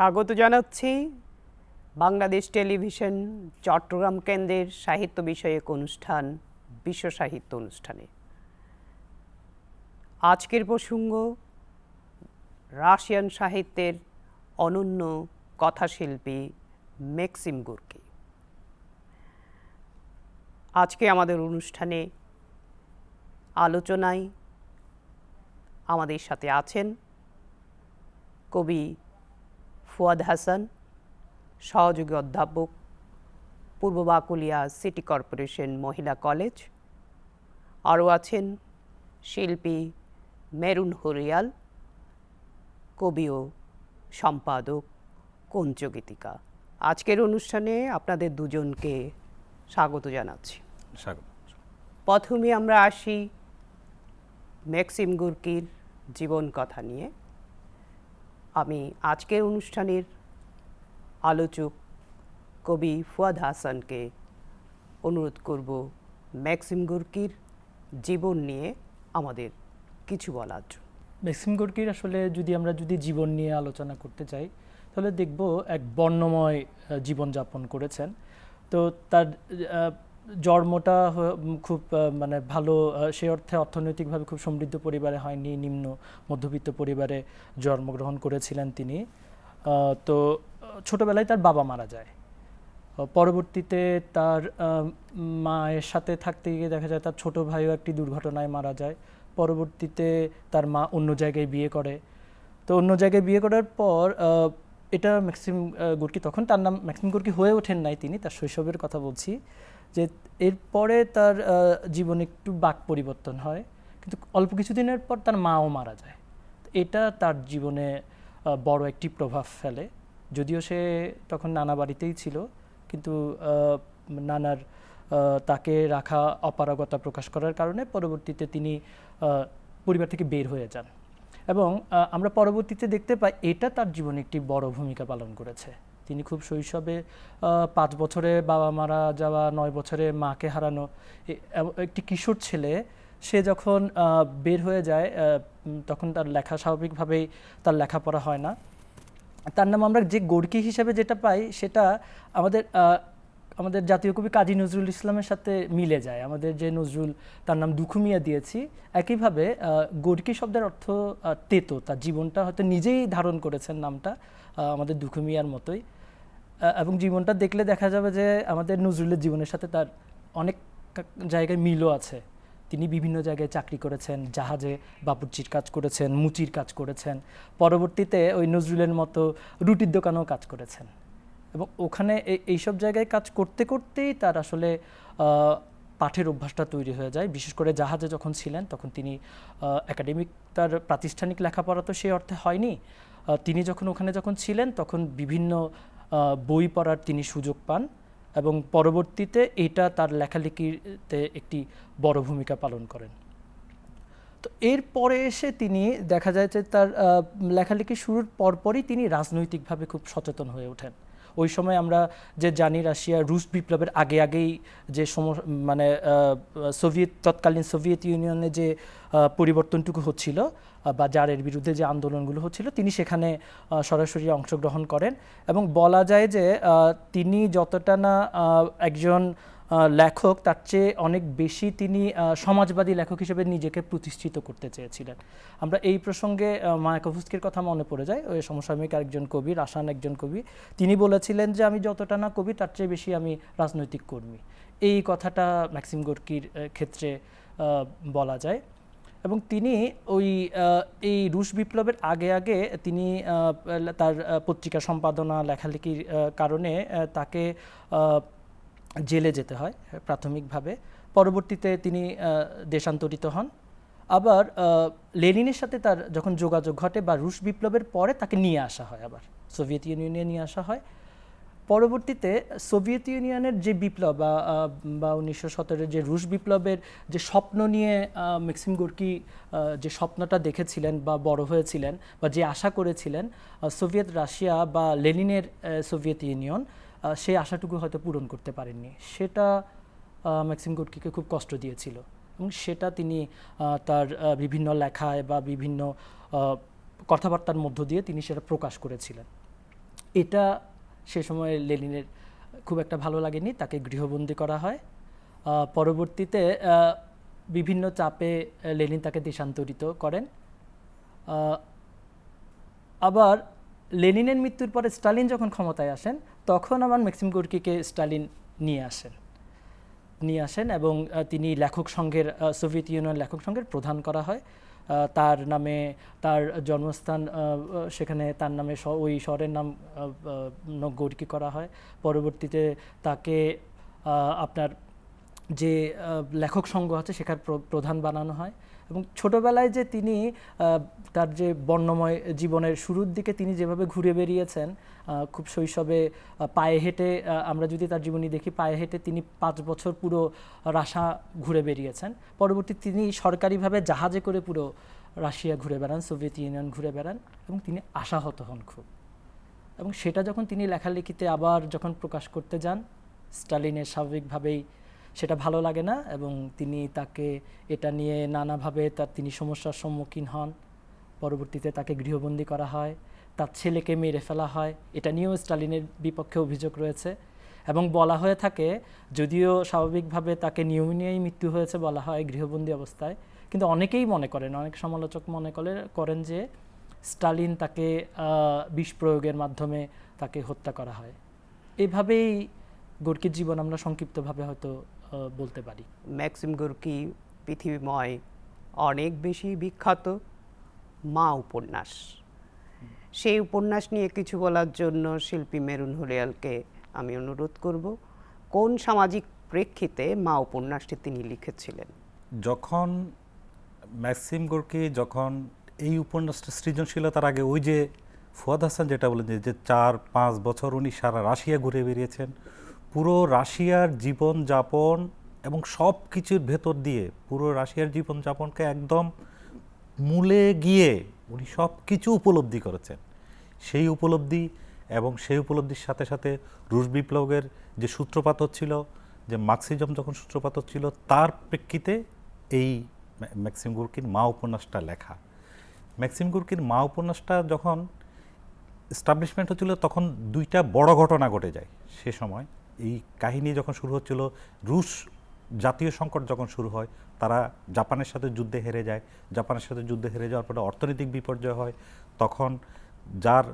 স্বাগত জানাচ্ছি বাংলাদেশ টেলিভিশন, চট্টগ্রাম কেন্দ্রের সাহিত্য বিষয়ক অনুষ্ঠান, বিশ্ব সাহিত্য অনুষ্ঠানে। আজকের প্রসঙ্গ, রাশিয়ান সাহিত্যের অনন্য কথাশিল্পী মেক্সিম গুর্কি। আজকে আমাদের অনুষ্ঠানে আলোচনায় আমাদের সাথে আছেন কবি ফুয়াদ হাসান সহযোগী অধ্যাপক পূর্ব বাকুলিয়া সিটি কর্পোরেশন মহিলা কলেজ। আরও আছেন শিল্পী মেরুন হরিয়াল কবি ও সম্পাদক কঞ্চগীতিকা আজকের অনুষ্ঠানে আপনাদের দুজনকে স্বাগত জানাচ্ছি। স্বাগত। প্রথমে আমরা আসি ম্যাক্সিম গুর্কির জীবন কথা নিয়ে। আমি আজকের অনুষ্ঠানের আলোচক কবি ফুয়াদ হাসানকে অনুরোধ করব ম্যাক্সিম গুর্কির জীবন নিয়ে আমাদের কিছু বলার জন্য। ম্যাক্সিম গোর্কির আসলে যদি আমরা যদি জীবন নিয়ে আলোচনা করতে চাই, তাহলে দেখব এক বর্ণময় জীবনযাপন করেছেন। তো তার জন্মটা খুব মানে ভালো সে অর্থে অর্থনৈতিকভাবে খুব সমৃদ্ধ পরিবারে হয়নি, নিম্ন মধ্যবিত্ত পরিবারে জন্মগ্রহণ করেছিলেন তিনি। তো ছোটবেলায় তার বাবা মারা যায়। পরবর্তীতে তার মায়ের সাথে থাকতে গিয়ে দেখা যায় তার ছোট ভাইও একটি দুর্ঘটনায় মারা যায়। পরবর্তীতে তার মা অন্য জায়গায় বিয়ে করে। তো অন্য জায়গায় বিয়ে করার পর এটা ম্যাক্সিম গুর্কি, তখন তার নাম ম্যাক্সিম গুর্কি হয়ে ওঠেন নাই তিনি, তার শৈশবের কথা বলছি। যে এরপরে তার জীবনে একটু বাক পরিবর্তন হয়, কিন্তু অল্প কিছুদিনের পর তার মাও মারা যায়। এটা তার জীবনে বড় একটি প্রভাব ফেলে। যদিও সে তখন নানা বাড়িতেই ছিল, কিন্তু নানার তাকে রাখা অপারগতা প্রকাশ করার কারণে পরবর্তীতে তিনি পরিবার থেকে বের হয়ে যান। এবং আমরা পরবর্তীতে দেখতে পাই, এটা তার জীবনে একটি বড় ভূমিকা পালন করেছে। তিনি খুব শৈশবে পাঁচ বছরে বাবা মারা যাওয়া, নয় বছরে মাকে হারানো একটি কিশোর ছেলে, সে যখন বের হয়ে যায় তখন তার লেখা স্বাভাবিকভাবেই তার লেখাপড়া হয় না। তার নাম আমরা যে গোর্কি হিসেবে যেটা পাই, সেটা আমাদের আমাদের জাতীয় কবি কাজী নজরুল ইসলামের সাথে মিলে যায়। আমাদের যে নজরুল, তার নাম দুখুমিয়া দিয়েছি। একইভাবে গোর্কি শব্দের অর্থ তেতো। তার জীবনটা হয়তো নিজেই ধারণ করেছেন নামটা আমাদের দুখুমিয়ার মতোই। এবং জীবনটা দেখলে দেখা যাবে যে আমাদের নজরুলের জীবনের সাথে তার অনেক জায়গায় মিলও আছে। তিনি বিভিন্ন জায়গায় চাকরি করেছেন, জাহাজে বাবুর্চির কাজ করেছেন, মুচির কাজ করেছেন। পরবর্তীতে ওই নজরুলের মতো রুটির দোকানেও কাজ করেছেন। এবং ওখানে এই- এইসব জায়গায় কাজ করতে করতেই তার আসলে পাঠের অভ্যাসটা তৈরি হয়ে যায়। বিশেষ করে জাহাজে যখন ছিলেন, তখন তিনি একাডেমিক তার প্রাতিষ্ঠানিক লেখাপড়া তো সেই অর্থে হয়নি। তিনি যখন ওখানে যখন ছিলেন, তখন বিভিন্ন বই পড়ার তিনি সুযোগ পান এবং পরবর্তীতে এটা তার লেখালেখিতে একটি বড় ভূমিকা পালন করেন। তো এরপরে এসে তিনি দেখা যায় যে তার লেখালেখি শুরুর পরপরই তিনি রাজনৈতিকভাবে খুব সচেতন হয়ে ওঠেন। ওই সময় আমরা যে জানি রাশিয়া, রুশ বিপ্লবের আগে আগেই যে সম মানে সোভিয়েত, তৎকালীন সোভিয়েত ইউনিয়নে যে পরিবর্তনটুকু হচ্ছিল বা যারের বিরুদ্ধে যে আন্দোলনগুলো হচ্ছিল, তিনি সেখানে সরাসরি অংশগ্রহণ করেন। এবং বলা যায় যে তিনি যতটা না একজন লেখক, তার চেয়ে অনেক বেশি তিনি সমাজবাদী লেখক হিসেবে নিজেকে প্রতিষ্ঠিত করতে চেয়েছিলেন। আমরা এই প্রসঙ্গে মায়াকোভস্কির কথা মনে পড়ে যায়। ওই সমসাময়িক একজন কবি রাসান একজন কবি, তিনি বলেছিলেন যে, আমি যতটা না কবি, তার চেয়ে বেশি আমি রাজনৈতিক কর্মী। এই কথাটা ম্যাক্সিম গোর্কির ক্ষেত্রে বলা যায়। এবং তিনি ওই এই রুশ বিপ্লবের আগে আগে তিনি তার পত্রিকা সম্পাদনা, লেখালেখির কারণে তাকে জেলে যেতে হয়, প্রাথমিকভাবে। পরবর্তীতে তিনি দেশান্তরিত হন। আবার লেনিনের সাথে তার যখন যোগাযোগ ঘটে বা রুশ বিপ্লবের পরে তাকে নিয়ে আসা হয় আবার। সোভিয়েত ইউনিয়নে নিয়ে আসা হয়। পরবর্তীতে সোভিয়েত ইউনিয়নের যে বিপ্লব বা বা উনিশশো সতেরোর যে রুশ বিপ্লবের যে স্বপ্ন নিয়ে মেক্সিম গোর্কি যে স্বপ্নটা দেখেছিলেন বা বড় হয়েছিলেন বা যে আশা করেছিলেন সোভিয়েত রাশিয়া বা লেনিনের সোভিয়েত ইউনিয়ন সেই আশাটুকু হয়তো পূরণ করতে পারেননি। সেটা ম্যাক্সিম গোর্কিকে খুব কষ্ট দিয়েছিল এবং সেটা তিনি তার বিভিন্ন লেখায় বা বিভিন্ন কথাবার্তার মধ্য দিয়ে তিনি সেটা প্রকাশ করেছিলেন। এটা সে সময় লেনিনের খুব একটা ভালো লাগেনি, তাকে গৃহবন্দী করা হয়। পরবর্তীতে বিভিন্ন চাপে লেনিন তাকে দেশান্তরিত করেন। আবার লেনিনের মৃত্যুর পরে স্টালিন যখন ক্ষমতায় আসেন, তখন আবার ম্যাক্সিম গোর্কিকে স্টালিন নিয়ে আসেন। নিয়ে আসেন এবং তিনি লেখক সংঘের সোভিয়েত ইউনিয়ন লেখক সংঘের প্রধান করা হয়। তার নামে, তার জন্মস্থান সেখানে তার নামে ওই শহরের নাম গোর্কি করা হয়। পরবর্তীতে তাকে আপনার যে লেখক সংঘ আছে সেখানে প্র- প্রধান বানানো হয়। এবং ছোটবেলায় যে তিনি তার যে বর্ণময় জীবনের শুরুর দিকে তিনি যেভাবে ঘুরে বেরিয়েছেন খুব শৈশবে পায়ে হেঁটে আমরা যদি তার জীবনী দেখি, পায়ে হেঁটে তিনি পাঁচ বছর পুরো রাশা ঘুরে বেরিয়েছেন। পরবর্তী তিনি সরকারিভাবে জাহাজে করে পুরো রাশিয়া ঘুরে বেড়ান, সোভিয়েত ইউনিয়ন ঘুরে বেড়ান এবং তিনি আশাহত হন খুব। এবং সেটা যখন তিনি লেখালেখিতে আবার যখন প্রকাশ করতে যান, স্টালিনের স্বাভাবিকভাবেই সেটা ভালো লাগে না এবং তিনি তাকে এটা নিয়ে নানাভাবে তার তিনি সমস্যার সম্মুখীন হন। পরবর্তীতে তাকে গৃহবন্দী করা হয়, তার ছেলেকে মেরে ফেলা হয়। এটা নিয়েও স্টালিনের বিপক্ষে অভিযোগ রয়েছে এবং বলা হয়ে থাকে, যদিও স্বাভাবিকভাবে তাকে নিউমোনিয়ায় মৃত্যু হয়েছে বলা হয় গৃহবন্দী অবস্থায়, কিন্তু অনেকেই মনে করেন, অনেক সমালোচক মনে করে করেন যে স্টালিন তাকে বিষ প্রয়োগের মাধ্যমে তাকে হত্যা করা হয়। এভাবেই গোর্কির জীবন আমরা সংক্ষিপ্তভাবে হয়তো বলতে পারি। ম্যাক্সিম গোর্কি পৃথিবীময় অনেক বেশি বিখ্যাত? মা উপন্যাস। সেই উপন্যাস নিয়ে কিছু বলার জন্য শিল্পী মেরুন হরিয়ালকে আমি অনুরোধ করব কোন সামাজিক প্রেক্ষিতে মা উপন্যাসটি তিনি লিখেছিলেন? যখন ম্যাক্সিম গোর্কি যখন এই উপন্যাসটা সৃজনশীলতার আগে ওই যে ফুয়াদ হাসান যেটা বলেন যে- যে চার পাঁচ বছর উনি সারা রাশিয়া ঘুরে বেরিয়েছেন পুরো রাশিয়ার জীবন যাপন এবং সব কিছুর ভেতর দিয়ে পুরো রাশিয়ার জীবন যাপনকে একদম মূলে গিয়ে উনি সব কিছু উপলব্ধি করেছেন। সেই উপলব্ধি এবং সেই উপলব্ধির সাথে সাথে রুশ বিপ্লবের যে সূত্রপাত হচ্ছিল, যে মার্কসিজম যখন সূত্রপাত হচ্ছিল, তার প্রেক্ষিতে এই ম্যা- ম্যাক্সিম গুরকির মা উপন্যাসটা লেখা। ম্যাক্সিম গুরকির মা উপন্যাসটা যখন এস্টাবলিশমেন্ট হচ্ছিল, তখন দুইটা বড় ঘটনা ঘটে যায় সে সময়। এই কাহিনী যখন শুরু হচ্ছিল রুশ জাতীয় সংকট যখন শুরু হয় তারা জাপানের সাথে যুদ্ধে হেরে যায়। জাপানের সাথে যুদ্ধে হেরে যাওয়ার পরে অর্থনৈতিক বিপর্যয় হয়। তখন যার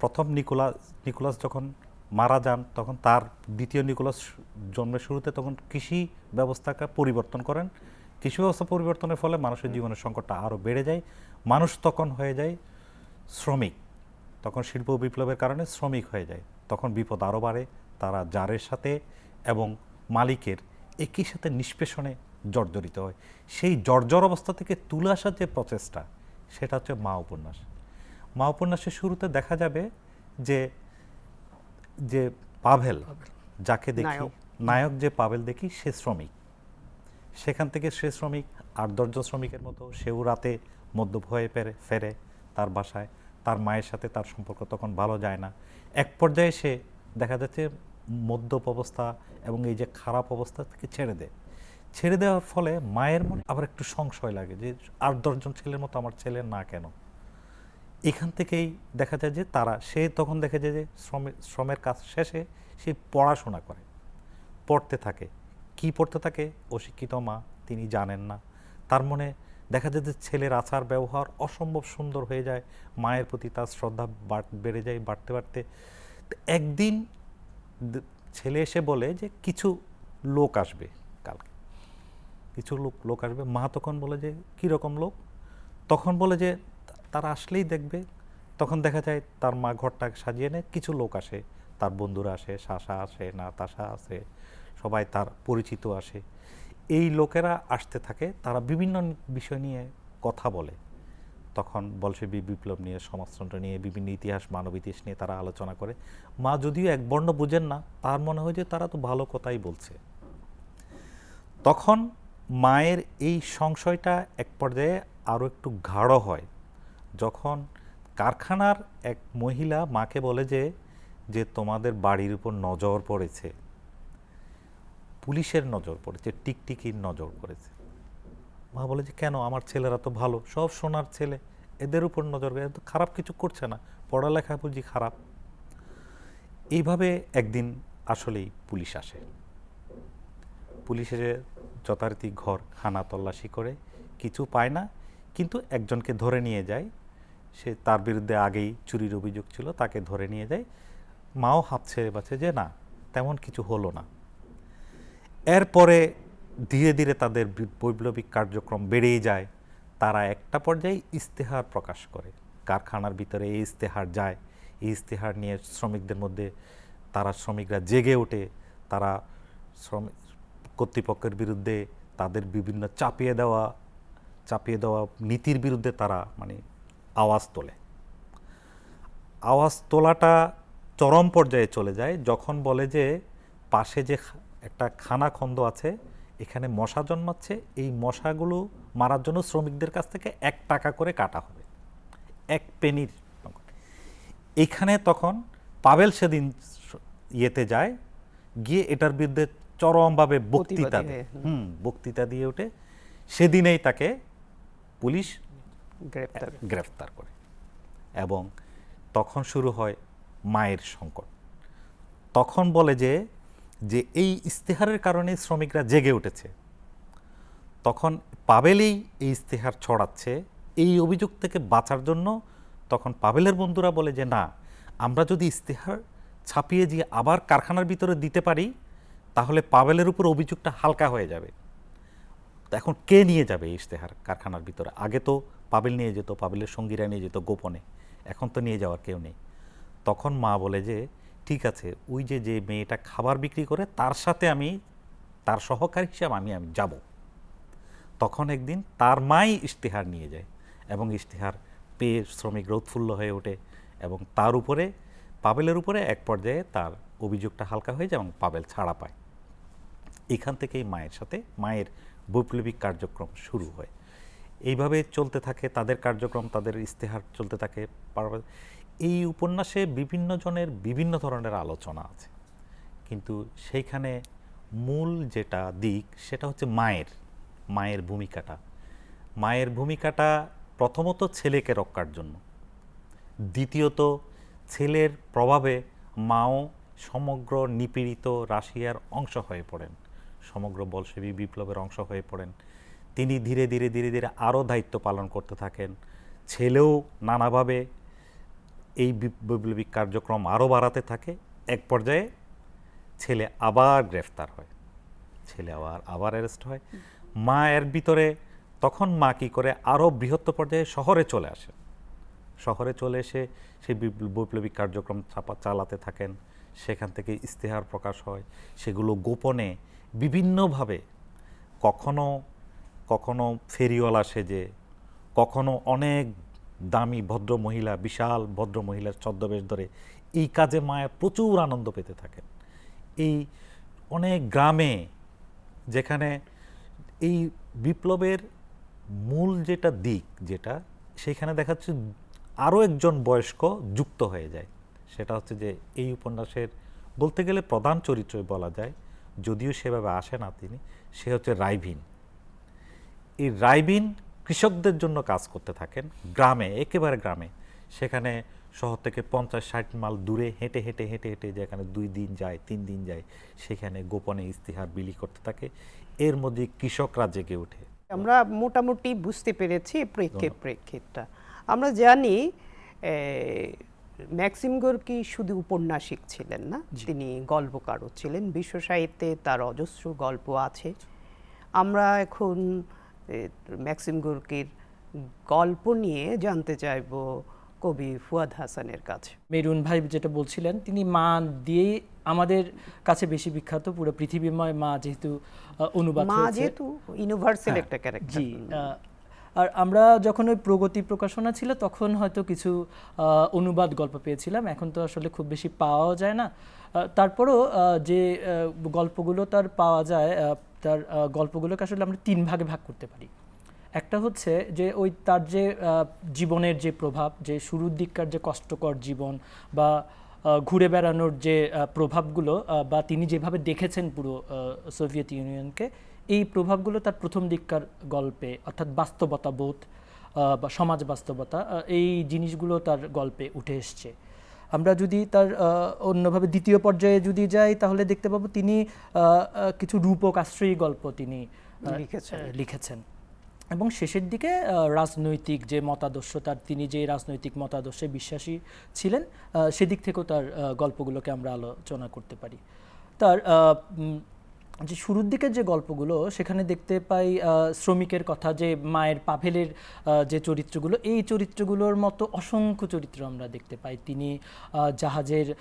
প্রথম নিকোলাস নিকোলাস যখন মারা যান তখন তার দ্বিতীয় নিকোলাস জন্মের শুরুতে তখন কৃষি ব্যবস্থাকে পরিবর্তন করেন। কৃষি ব্যবস্থা পরিবর্তনের ফলে মানুষের জীবনের সংকটটা আরও বেড়ে যায়। মানুষ তখন হয়ে যায় শ্রমিক। তখন শিল্প বিপ্লবের কারণে শ্রমিক হয়ে যায়। তখন বিপদ আরও বাড়ে। তারা জারের সাথে এবং মালিকের একই সাথে নিষ্পেষণে জর্জরিত হয়। সেই জর্জর অবস্থা থেকে তুলে আসার যে প্রচেষ্টা সেটা হচ্ছে মা উপন্যাস। মা উপন্যাসের শুরুতে দেখা যাবে যে যে পাভেল যাকে দেখি নায়ক। যে পাভেল দেখি সে শ্রমিক। সেখান থেকে সে শ্রমিক আট দশজন শ্রমিকের মতো সেও রাতে মদ্যপ হয়ে ফেরে ফেরে তার বাসায়। তার মায়ের সাথে তার সম্পর্ক তখন ভালো যায় না। এক পর্যায়ে সে দেখা যাচ্ছে মদ্যপ অবস্থা এবং এই যে খারাপ অবস্থা থেকে ছেড়ে দেয়। ছেড়ে দেওয়ার ফলে মায়ের মনে আবার একটু সংশয় লাগে যে আট দশজন ছেলের মতো আমার ছেলে না কেন? এখান থেকেই দেখা যায় যে তারা, সে তখন দেখা যায় যে শ্রমের শ্রমের কাজ শেষে সে পড়াশোনা করে, পড়তে থাকে। কি পড়তে থাকে? অশিক্ষিত মা, তিনি জানেন না। তার মনে দেখা যায় যে ছেলের আচার ব্যবহার অসম্ভব সুন্দর হয়ে যায়, মায়ের প্রতি তার শ্রদ্ধা বাড়- যায় বাড়তে বাড়তে। একদিন ছেলে এসে বলে যে কিছু লোক আসবে কালকে। কিছু লোক লোক আসবে। মা তখন বলে যে কীরকম লোক? তখন বলে যে, তারা আসলেই দেখবে। তখন দেখা যায় তার মা ঘরটা সাজিয়ে নেয়। কিছু লোক আসে। তার বন্ধুরা আসে, শাসা আসে, নাতাশা আসে, সবাই তার পরিচিত আসে। এই লোকেরা আসতে থাকে, তারা বিভিন্ন বিষয় নিয়ে কথা বলে। তখন বলশেবি বিপ্লব নিয়ে, সমাজতন্ত্র নিয়ে, বিভিন্ন ইতিহাস, মানব ইতিহাস নিয়ে তারা আলোচনা করে। মা যদিও এক বর্ণ বুঝেন না, তার মনে হয় যে তারা তো ভালো কথাই বলছে। তখন মায়ের এই সংশয়টা এক পর্যায়ে আরও একটু গাঢ় হয়। যখন কারখানার এক মহিলা মাকে বলে যে যে তোমাদের বাড়ির উপর নজর পড়েছে, পুলিশের নজর পড়েছে, টিকটিকির নজর পড়েছে। মা বলে যে, কেন? আমার ছেলেরা তো ভালো। সব সোনার ছেলে। এদের উপর নজর তো খারাপ কিছু করছে না। পড়ালেখা বুঝি খারাপ। এইভাবে একদিন আসলেই পুলিশ আসে। পুলিশের যথারীতি ঘর, খানা তল্লাশি করে। কিছু পায় না, কিন্তু একজনকে ধরে নিয়ে যায়। সে তার বিরুদ্ধে আগেই চুরির অভিযোগ ছিল, তাকে ধরে নিয়ে যায়। মাও হাত ছেড়ে বাঁচে যে, না, তেমন কিছু হলো না। এরপরে ধীরে ধীরে তাদের বৈপ্লবিক কার্যক্রম বেড়েই যায়। তারা একটা পর্যায়ে ইস্তেহার প্রকাশ করে। কারখানার ভিতরে এই ইস্তেহার যায়। এই ইস্তেহার নিয়ে শ্রমিকদের মধ্যে তারা শ্রমিকরা জেগে ওঠে। তারা শ্রমিক কর্তৃপক্ষের বিরুদ্ধে তাদের বিভিন্ন চাপিয়ে দেওয়া চাপিয়ে দেওয়া নীতির বিরুদ্ধে তারা মানে আওয়াজ তোলে। আওয়াজ তোলাটা চরম পর্যায়ে চলে যায়। যখন বলে যে পাশে যে একটা খানা খন্দ আছে এখানে মশা জন্মাচ্ছে এই মশাগুলো মারার জন্য শ্রমিকদের কাছ থেকে এক টাকা করে কাটা হবে। এক পেনির এখানে তখন পাবেল সেদিন ইয়েতে যায় গিয়ে এটার বিরুদ্ধে চরমভাবে বক্তৃতা হুম। বক্তৃতা দিয়ে ওঠে। সেদিনেই তাকে পুলিশ গ্রেপ্তার গ্রেফতার করে এবং তখন শুরু হয় মায়ের সংকট। তখন বলে যে যে এই ইস্তেহারের কারণে শ্রমিকরা জেগে উঠেছে। তখন পাবেলেই এই ইস্তেহার ছড়াচ্ছে, এই অভিযোগ থেকে বাঁচার জন্য তখন পাবেলের বন্ধুরা বলে যে, না, আমরা যদি ইস্তেহার ছাপিয়ে দিয়ে আবার কারখানার ভিতরে দিতে পারি, তাহলে পাবেলের উপর অভিযোগটা হালকা হয়ে যাবে। এখন কে নিয়ে যাবে ইশতেহার কারখানার ভিতরে? আগে তো পাবেল নিয়ে যেত, পাবেলের সঙ্গীরা নিয়ে যেত গোপনে। এখন তো নিয়ে যাওয়ার কেউ নেই। তখন মা বলে যে ঠিক আছে, ওই যে যে মেয়েটা খাবার বিক্রি করে তার সাথে আমি, তার সহকারী হিসাবে আমি আমি যাব। তখন একদিন তার মাই ইশতেহার নিয়ে যায় এবং ইশতেহার পেয়ে শ্রমিকরা উৎফুল্ল হয়ে ওঠে এবং তার উপরে, পাবেলের উপরে এক পর্যায়ে তার অভিযোগটা হালকা হয়ে যায় এবং পাবেল ছাড়া পায়। এখান থেকেই মায়ের সাথে, মায়ের বৈপ্লবিক কার্যক্রম শুরু হয়। এইভাবে চলতে থাকে, তাদের কার্যক্রম, তাদের ইস্তেহার চলতে থাকে এই উপন্যাসে বিভিন্ন জনের বিভিন্ন ধরনের আলোচনা আছে। কিন্তু সেইখানে মূল যেটা দিক, সেটা হচ্ছে মায়ের মায়ের ভূমিকাটা। মায়ের ভূমিকাটা প্রথমত ছেলেকে রক্ষার জন্য। দ্বিতীয়ত, ছেলের প্রভাবে মাও সমগ্র নিপীড়িত রাশিয়ার অংশ হয়ে পড়েন। সমগ্র বলসেবী বিপ্লবের অংশ হয়ে পড়েন। তিনি ধীরে ধীরে ধীরে ধীরে আরও দায়িত্ব পালন করতে থাকেন। ছেলেও নানাভাবে এই বৈপ্লবিক কার্যক্রম আরও বাড়াতে থাকে। এক পর্যায়ে ছেলে আবার গ্রেফতার হয়। ছেলে আবার আবার অ্যারেস্ট হয়। মা এর ভিতরে তখন মা কি করে? আরও বৃহত্তর পর্যায়ে শহরে চলে আসে। শহরে চলে এসে সেই বিপ্ল- বৈপ্লবিক কার্যক্রম চাপা চালাতে থাকেন। সেখান থেকে ইস্তেহার প্রকাশ হয়। সেগুলো গোপনে বিভিন্নভাবে কখনো কখনো ফেরিওয়ালা সেজে, কখনো অনেক দামি ভদ্র মহিলা, বিশাল ভদ্র মহিলার ছদ্মবেশ ধরে এই কাজে মায়া প্রচুর আনন্দ পেতে থাকেন। এই অনেক গ্রামে যেখানে এই বিপ্লবের মূল যেটা দিক যেটা, সেখানে দেখা যাচ্ছে আরও একজন বয়স্ক যুক্ত হয়ে যায়। সেটা হচ্ছে যে এই উপন্যাসের বলতে গেলে প্রধান চরিত্র বলা যায়, যদিও সেভাবে আসে না তিনি, সে হচ্ছে রাইভিন। এই রাইবিন কৃষকদের জন্য কাজ করতে থাকেন গ্রামে একেবারে গ্রামে। সেখানে শহর থেকে পঞ্চাশ ষাট মাইল দূরে হেঁটে হেঁটে হেঁটে হেঁটে যেখানে দুই দিন যায় তিন দিন যায় সেখানে গোপনে ইস্তিহার বিলি করতে থাকে। এর মধ্যে কৃষকরা জেগে ওঠে। আমরা মোটামুটি বুঝতে পেরেছি প্রেক্ষে প্রেক্ষিতটা। আমরা জানি ম্যাক্সিম গোর্কি শুধু উপন্যাসিক ছিলেন না তিনি গল্পকারও ছিলেন। বিশ্ব সাহিত্যে তার অজস্র গল্প আছে। আমরা এখন ম্যাক্সিম গোর্কির গল্প নিয়ে জানতে চাইব কবি ফুয়াদ হাসানের কাছে। মেরুন ভাই যেটা বলছিলেন তিনি মা দিয়েই আমাদের কাছে বেশি বিখ্যাত পুরো পৃথিবীময় মা যেহেতু অনুবাদ মা যেহেতু ইউনিভার্সাল হ্যাঁ, একটা ক্যারেক্টার আর আমরা যখন ওই প্রগতি প্রকাশনা ছিল, তখন হয়তো কিছু অনুবাদ গল্প পেয়েছিলাম। এখন তো আসলে খুব বেশি পাওয়াও যায় না। তারপরও যে গল্পগুলো তার পাওয়া যায় তার গল্পগুলোকে আসলে আমরা তিন ভাগে ভাগ করতে পারি। একটা হচ্ছে যে, ওই তার যে জীবনের যে প্রভাব, যে শুরুর দিককার যে কষ্টকর জীবন বা ঘুরে বেড়ানোর যে প্রভাবগুলো বা তিনি যেভাবে দেখেছেন পুরো সোভিয়েত ইউনিয়নকে এই প্রভাবগুলো তার প্রথম দিককার গল্পে অর্থাৎ বাস্তবতা বোধ বা সমাজ বাস্তবতা এই জিনিসগুলো তার গল্পে উঠে এসছে। আমরা যদি তার অন্যভাবে দ্বিতীয় পর্যায়ে যদি যাই তাহলে দেখতে পাবো তিনি কিছু রূপক আশ্রয়ী গল্প তিনি লিখেছেন। এবং শেষের দিকে রাজনৈতিক যে মতাদর্শ তার তিনি যে রাজনৈতিক মতাদর্শে বিশ্বাসী ছিলেন সেদিক থেকেও তার গল্পগুলোকে আমরা আলোচনা করতে পারি। তার যে শুরুর দিকের যে গল্পগুলো সেখানে দেখতে পাই শ্রমিকের কথা যে মায়ের পাভেলের যে চরিত্রগুলো এই চরিত্রগুলোর মতো অসংখ্য চরিত্র আমরা দেখতে পাই। তিনি জাহাজের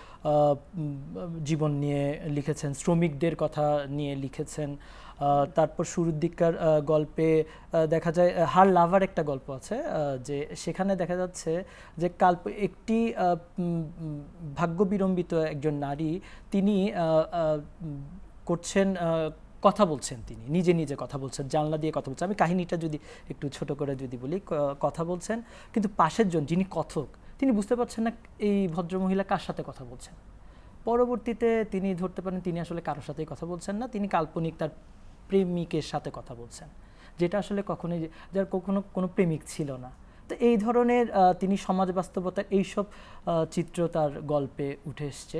জীবন নিয়ে লিখেছেন শ্রমিকদের কথা নিয়ে লিখেছেন। তারপর শুরুর দিককার গল্পে দেখা যায় হার লাভার একটা গল্প আছে যে সেখানে দেখা যাচ্ছে যে কাল্প একটি আহ, উম, উম, ভাগ্য বিড়ম্বিত একজন নারী তিনি করছেন কথা বলছেন তিনি, নিজে নিজে কথা বলছেন, জানলা দিয়ে কথা বলছেন। আমি কাহিনীটা যদি একটু ছোট করে যদি বলি কথা বলছেন, কিন্তু পাশের জন যিনি কথক, তিনি বুঝতে পারছেন না এই ভদ্রমহিলা কার সাথে কথা বলছেন। পরবর্তীতে তিনি ধরতে পারেন তিনি আসলে কারোর সাথেই কথা বলছেন না, তিনি কাল্পনিক তার প্রেমিকের সাথে কথা বলছেন, যেটা আসলে কখনোই যার কখনো কোনো প্রেমিক ছিল না। তো এই ধরনের তিনি সমাজ বাস্তবতার এইসব চিত্র তার গল্পে উঠে এসছে।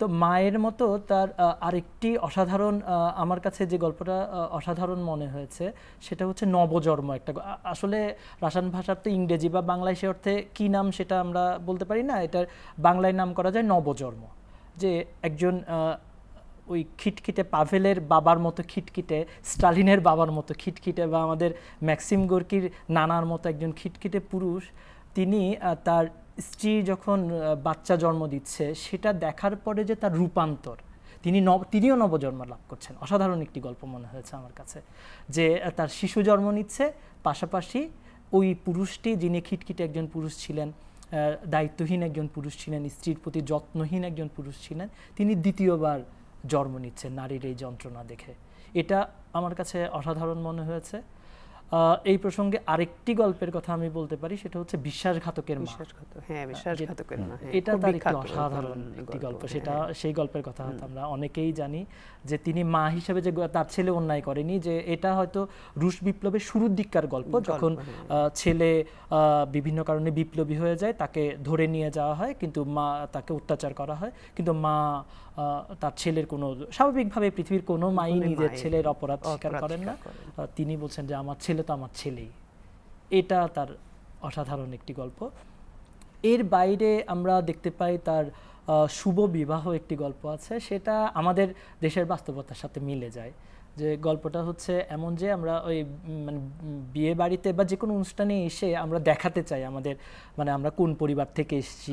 তো মায়ের মতো তার আরেকটি অসাধারণ আমার কাছে যে গল্পটা অসাধারণ মনে হয়েছে, সেটা হচ্ছে নবজন্ম একটা আসলে রাসায়ন ভাষার তো ইংরেজি বা বাংলায় সে অর্থে কী নাম সেটা আমরা বলতে পারি না, এটার বাংলায় নাম করা যায় নবজন্ম। যে একজন ওই খিটখিটে পাভেলের বাবার মতো খিটখিটে, স্টালিনের বাবার মতো খিটখিটে বা আমাদের ম্যাক্সিম গোর্কির নানার মতো একজন খিটখিটে পুরুষ, তিনি তার স্ত্রী যখন বাচ্চা জন্ম দিচ্ছে, সেটা দেখার পরে যে তার রূপান্তর, তিনি নব, তিনিও নবজন্ম লাভ করছেন। অসাধারণ একটি গল্প মনে হয়েছে আমার কাছে, যে তার শিশু জন্ম নিচ্ছে, পাশাপাশি ওই পুরুষটি যিনি খিটখিটে একজন পুরুষ ছিলেন দায়িত্বহীন একজন পুরুষ ছিলেন, স্ত্রীর প্রতি যত্নহীন একজন পুরুষ ছিলেন, তিনি দ্বিতীয়বার জন্ম নিচ্ছেন নারীর এই যন্ত্রণা দেখে। এটা আমার কাছে অসাধারণ মনে হয়েছে। এই প্রসঙ্গে আরেকটি গল্পের কথা আমি বলতে পারি সেটা হচ্ছে বিশ্বাসঘাতকের মা হ্যাঁ বিশ্বাসঘাতকের হ্যাঁ, এটা তার একটি অসাধারণ একটি গল্প হ্যাঁ। সেটা সেই গল্পের কথা আমরা অনেকেই জানি যে তিনি মা হিসেবে যে তার ছেলে অন্যায় করেনি যে এটা হয়তো রুশ বিপ্লবের শুরুর দিককার গল্প যখন হ্যাঁ। ছেলে বিভিন্ন কারণে বিপ্লবী হয়ে যায় তাকে ধরে নিয়ে যাওয়া হয় কিন্তু মা তাকে অত্যাচার করা হয় কিন্তু মা তার ছেলের কোনো স্বাভাবিকভাবে পৃথিবীর কোনো মাই নিজের ছেলের অপরাধ স্বীকার করেন না। তিনি বলছেন যে আমার ছেলে তো আমার ছেলেই। এটা তার অসাধারণ একটি গল্প। এর বাইরে আমরা দেখতে পাই তার আহ, শুভ বিবাহ একটি গল্প আছে। সেটা আমাদের দেশের বাস্তবতার সাথে মিলে যায়। যে গল্পটা হচ্ছে এমন যে আমরা ওই মানে বিয়ে বাড়িতে বা যে কোনো অনুষ্ঠানে এসে আমরা দেখাতে চাই আমাদের মানে আমরা কোন পরিবার থেকে এসেছি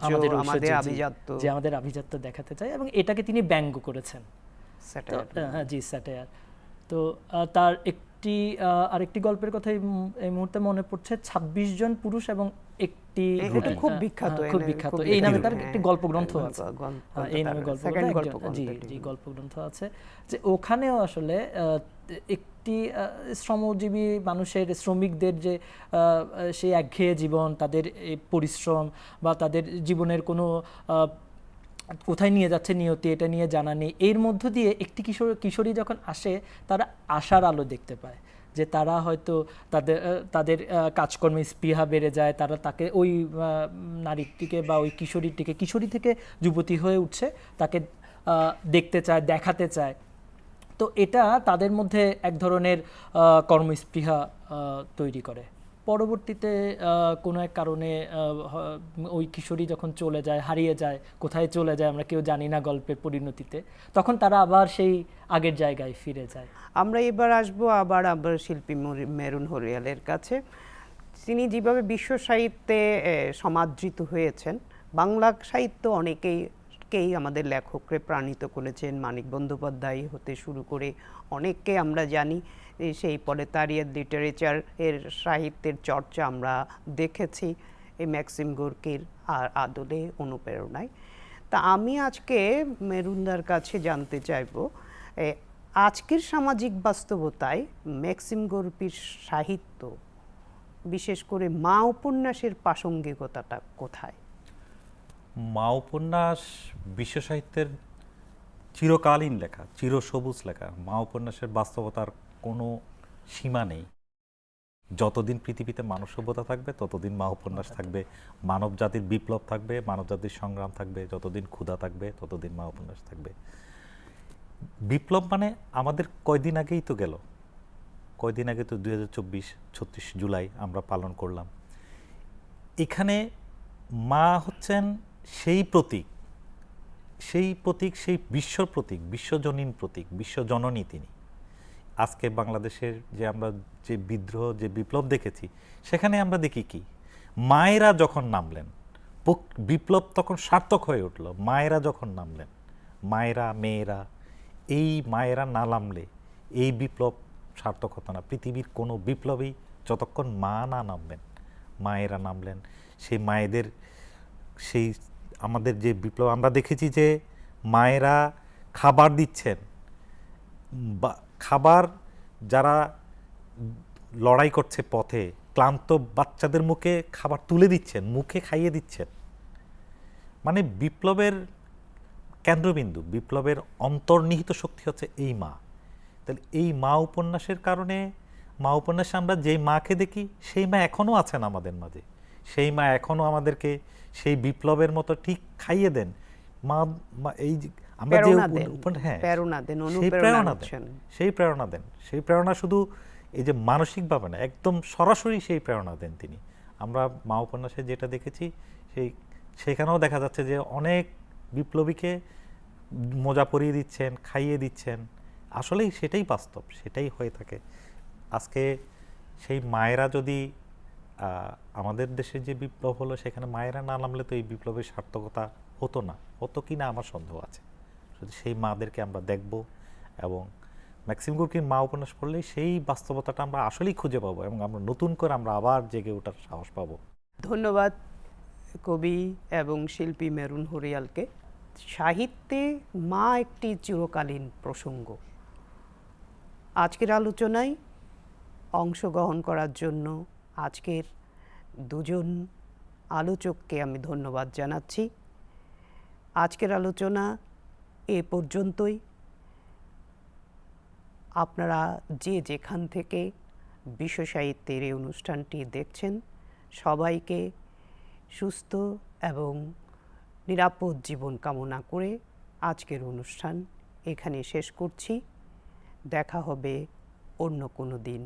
আমাদের ঐশ্বর্য, আমাদের আভিজাত্য। যে আমাদের আভিজাত্য দেখাতে চাই এবং এটাকে তিনি ব্যঙ্গ করেছেন। হ্যাঁ জি স্যাটায়ার। তো তার একটি আহ, আরেকটি গল্পের কথা এই মুহূর্তে মনে পড়ছে ২৬ জন পুরুষ এবং একটি এ- আহ, এটা খুব বিখ্যাত, হ্যাঁ, খুব বিখ্যাত। এই নামে তার হ্যাঁ, একটি গল্প- আছে। হ্যাঁ, এই নামে গল্প জি জি এটি। গল্পগ্রন্থ আছে। যে ওখানেও আসলে একটি শ্রমজীবী মানুষের শ্রমিকদের যে আহ, সেই একঘেয়ে জীবন তাদের পরিশ্রম বা তাদের জীবনের কোনো আহ, কোথায় নিয়ে যাচ্ছে নিয়তি এটা নিয়ে জানা নেই। এর মধ্য দিয়ে একটি কিশোর কিশোরী যখন আসে তারা আশার আলো দেখতে পায়। যে তারা হয়তো তাদের তাদের কাজকর্মে স্পৃহা বেড়ে যায়, তারা তাকে ওই নারীটিকে বা ওই কিশোরীটিকে, কিশোরী থেকে যুবতী হয়ে উঠছে, তাকে দেখতে চায়, দেখাতে চায়। তো এটা তাদের মধ্যে এক ধরনের কর্মস্পৃহা তৈরি করে। পরবর্তীতে কোনো এক কারণে ওই কিশোরী যখন চলে যায়, হারিয়ে যায়, কোথায় চলে যায়, আমরা কেউ জানি না গল্পের পরিণতিতে, তখন তারা আবার সেই আগের জায়গায় ফিরে যায়। আমরা এবার আসব আবার আবার শিল্পী মরি- মেরুন হরিয়ালের কাছে। তিনি যেভাবে বিশ্ব সাহিত্যে সমাদৃত হয়েছেন, বাংলা সাহিত্য অনেকেই কেই আমাদের লেখকরে প্রাণিত করেছেন। মানিক বন্দ্যোপাধ্যায় হতে শুরু করে অনেককে আমরা জানি। সেই পরে তারিয়ার লিটারেচার এর সাহিত্যের চর্চা আমরা দেখেছি এই ম্যাক্সিম গোর্কির আর আদলে অনুপ্রেরণায়। তা আমি আজকে মেরুন্দার কাছে জানতে চাইব আজকের সামাজিক বাস্তবতায় ম্যাক্সিম গর্পির সাহিত্য, বিশেষ করে মা উপন্যাসের প্রাসঙ্গিকতাটা কোথায়? মা উপন্যাস বিশ্ব সাহিত্যের চিরকালীন লেখা, চিরসবুজ লেখা। মা উপন্যাসের বাস্তবতার কোনো সীমা নেই। যতদিন পৃথিবীতে মানব সভ্যতা থাকবে, ততদিন মা উপন্যাস থাকবে মানব জাতির বিপ্লব থাকবে মানব জাতির সংগ্রাম থাকবে, যতদিন ক্ষুধা থাকবে, ততদিন মা উপন্যাস থাকবে। বিপ্লব মানে আমাদের কয়দিন আগেই তো গেল। কয়দিন আগে তো দুই হাজার চব্বিশ, ছত্রিশ জুলাই আমরা পালন করলাম। এখানে মা হচ্ছেন সেই প্রতীক। সেই প্রতীক, সেই বিশ্বর প্রতীক, বিশ্বজনীন প্রতীক, বিশ্বজননী তিনি। আজকে বাংলাদেশের যে আমরা যে বিদ্রোহ, যে বিপ্লব দেখেছি, সেখানে আমরা দেখি কি? মায়েরা যখন নামলেন বিপ্লব তখন সার্থক হয়ে উঠল। মায়েরা যখন নামলেন, মায়েরা, মেয়েরা, এই মায়েরা না নামলে এই বিপ্লব সার্থক হতো না। পৃথিবীর কোনো বিপ্লবেই যতক্ষণ মা না নামবেন, মায়েরা নামলেন, সেই মায়েদের, সেই আমাদের যে বিপ্লব, আমরা দেখেছি যে মায়েরা খাবার দিচ্ছেন, বা খাবার যারা লড়াই করছে পথে, ক্লান্ত বাচ্চাদের মুখে খাবার তুলে দিচ্ছেন, মুখে খাইয়ে দিচ্ছেন। মানে বিপ্লবের কেন্দ্রবিন্দু, বিপ্লবের অন্তর্নিহিত শক্তি হচ্ছে এই মা। তাহলে এই মা উপন্যাসের কারণে, মা উপন্যাসে আমরা যেই মাকে দেখি, সেই মা এখনও আছেন আমাদের মাঝে। সেই মা এখনও আমাদেরকে সেই বিপ্লবের মতো ঠিক খাইয়ে দেন। মা এই আমরা যে প্রেরণা দেন, হ্যাঁ প্রেরণা দেন, সেই অনুপ্রেরণা প্রেরণা দেন সেই প্রেরণা দেন সেই প্রেরণা শুধু এই যে মানসিকভাবে না একদম সরাসরি সেই প্রেরণা দেন তিনি। আমরা মা উপন্যাসে যেটা দেখেছি সেই সেখানেও দেখা যাচ্ছে যে অনেক বিপ্লবীকে মজা পরিয়ে দিচ্ছেন খাইয়ে দিচ্ছেন। আসলেই সেটাই বাস্তব সেটাই হয়ে থাকে। আজকে সেই মায়েরা যদি আমাদের দেশে যে বিপ্লব হলো সেখানে মায়েরা না নামলে তো এই বিপ্লবের সার্থকতা হতো না হতো কি না আমার সন্দেহ আছে। সেই মাদেরকে আমরা দেখব এবং ম্যাক্সিম গুরকির মা উপন্যাস পড়লে সেই বাস্তবতাটা আমরা আসলেই খুঁজে পাবো এবং আমরা নতুন করে আমরা আবার জেগে ওঠার সাহস পাবো। ধন্যবাদ কবি এবং শিল্পী মেরুন হরিয়ালকে। সাহিত্যে মা একটি চিরকালীন প্রসঙ্গ। আজকের আলোচনায় অংশগ্রহণ করার জন্য আজকের দুজন আলোচককে আমি ধন্যবাদ জানাচ্ছি। আজকের আলোচনা এ পর্যন্তই। আপনারা যে যেখান থেকে বিশ্ব সাহিত্যের এই অনুষ্ঠানটি দেখছেন, সবাইকে সুস্থ এবং নিরাপদ জীবন কামনা করে আজকের অনুষ্ঠান এখানে শেষ করছি। দেখা হবে অন্য কোনো দিন।